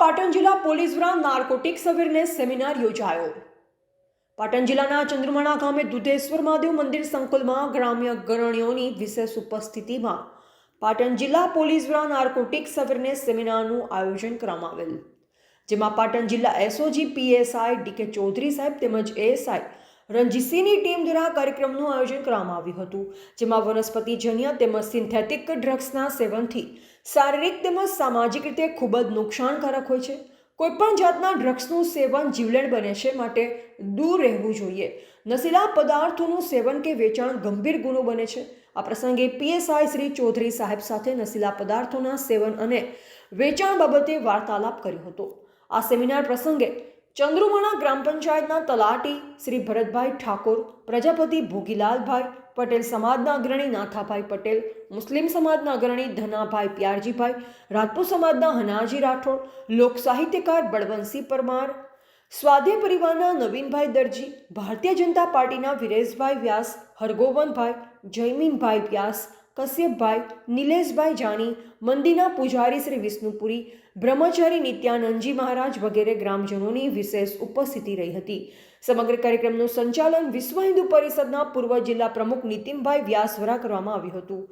પાટણ જિલ્લા પોલીસ દ્વારા narcotics awareness seminar યોજાયો. પાટણ જિલ્લાના ચંદ્રમાણા ગામે દુધેશ્વર મહાદેવ મંદિર સંકુલમાં ગ્રામ્ય અગ્રણીઓની વિશેષ ઉપસ્થિતિમાં પાટણ જિલ્લા પોલીસ દ્વારા નાર્કોટિક્સ અવેરનેસ સેમિનારનું આયોજન કરવામાં આવેલ. જેમાં પાટણ જિલ્લા એસઓજી પીએસઆઈ ડીકે ચૌધરી સાહેબ તેમજ એએસઆઈ રણજીતસિંહની ટીમ દ્વારા કાર્યક્રમનું આયોજન કરવામાં આવ્યું હતું, જેમાં વનસ્પતિજન્ય તેમજ સિન્થેટિક ડ્રગ્સના સેવનથી શારીરિક તેમજ સામાજિક રીતે ખૂબ જ નુકસાનકારક હોય છે. કોઈપણ જાતના ડ્રગ્સનું સેવન જીવલેણ બને છે માટે દૂર રહેવું જોઈએ. નશીલા પદાર્થોનું સેવન કે વેચાણ ગંભીર ગુનો બને છે. આ પ્રસંગે પીએસઆઈ શ્રી ચૌધરી સાહેબ સાથે નશીલા પદાર્થોના સેવન અને વેચાણ બાબતે વાર્તાલાપ કર્યો હતો. આ સેમિનાર પ્રસંગે ચંદ્રુમણા ગ્રામ પંચાયતના તલાટી શ્રી ભરતભાઈ ઠાકોર, પ્રજાપતિ ભોગીલાલભાઈ પટેલ સમાજના અગ્રણી નાથાભાઈ પટેલ, મુસ્લિમ સમાજના અગ્રણી ધનાભાઈ પ્યારજીભાઈ, રાજપૂત સમાજના હનાજી રાઠોડ, લોક સાહિત્યકાર બળવંતસિંહ પરમાર, સ્વાધ્યાય પરિવારના નવીનભાઈ દરજી, ભારતીય જનતા પાર્ટીના વિરેશભાઈ વ્યાસ હરગોવનભાઈ જયમીનભાઈ વ્યાસ કશ્યપભાઈ, નિલેશભાઈ જાણી, મંદિરના પૂજારી શ્રી વિષ્ણુપુરી, બ્રહ્મચારી નિત્યાનંદજી મહારાજ વગેરે ગ્રામજનોની વિશેષ ઉપસ્થિતિ રહી હતી. સમગ્ર કાર્યક્રમનું સંચાલન વિશ્વ હિન્દુ પરિષદના પૂર્વ જિલ્લા પ્રમુખ નીતિનભાઈ વ્યાસ દ્વારા કરવામાં આવ્યું હતું.